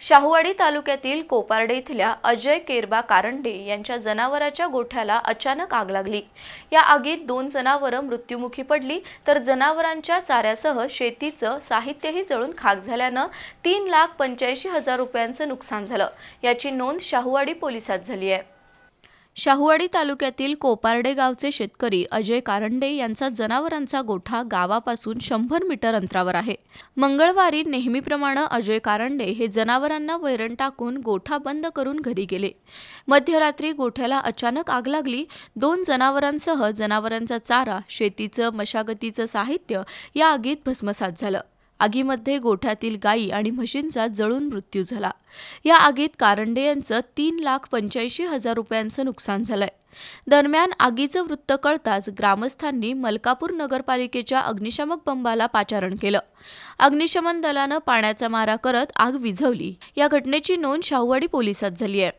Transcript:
शाहूवाडी तालुक्यातील कोपार्डे इथल्या अजय केरबा कारंडे यांच्या जनावराच्या गोठ्याला अचानक आग लागली. या आगीत दोन जनावरं मृत्युमुखी पडली तर जनावरांच्या चाऱ्यासह शेतीचं साहित्यही जळून खाक झाल्यानं तीन लाख पंच्याऐंशी हजार रुपयांचं नुकसान झालं. याची नोंद शाहूवाडी पोलिसात झाली आहे. शाहूवाडी तालुक्यातील कोपार्डे गावचे शेतकरी अजय कारंडे यांचा जनावरांचा गोठा गावापासून शंभर मीटर अंतरावर आहे. मंगळवारी नेहमीप्रमाणे अजय कारंडे हे जनावरांना वैरण टाकून गोठा बंद करून घरी गेले. मध्यरात्री गोठ्याला अचानक आग लागली. दोन जनावरांसह जनावरांचा चारा शेतीचं मशागतीचं साहित्य या आगीत भस्मसात झालं. आगीमध्ये गोठ्यातील गायी आणि म्हशींचा जळून मृत्यू झाला. या आगीत कारंडे यांचं तीन लाख पंच्याऐंशी हजार रुपयांचं नुकसान झालंय. दरम्यान आगीचं वृत्त कळताच ग्रामस्थांनी मलकापूर नगरपालिकेच्या अग्निशामक बंबाला पाचारण केलं. अग्निशमन दलानं पाण्याचा मारा करत आग विझवली. या घटनेची नोंद शाहूवाडी पोलिसात झाली आहे.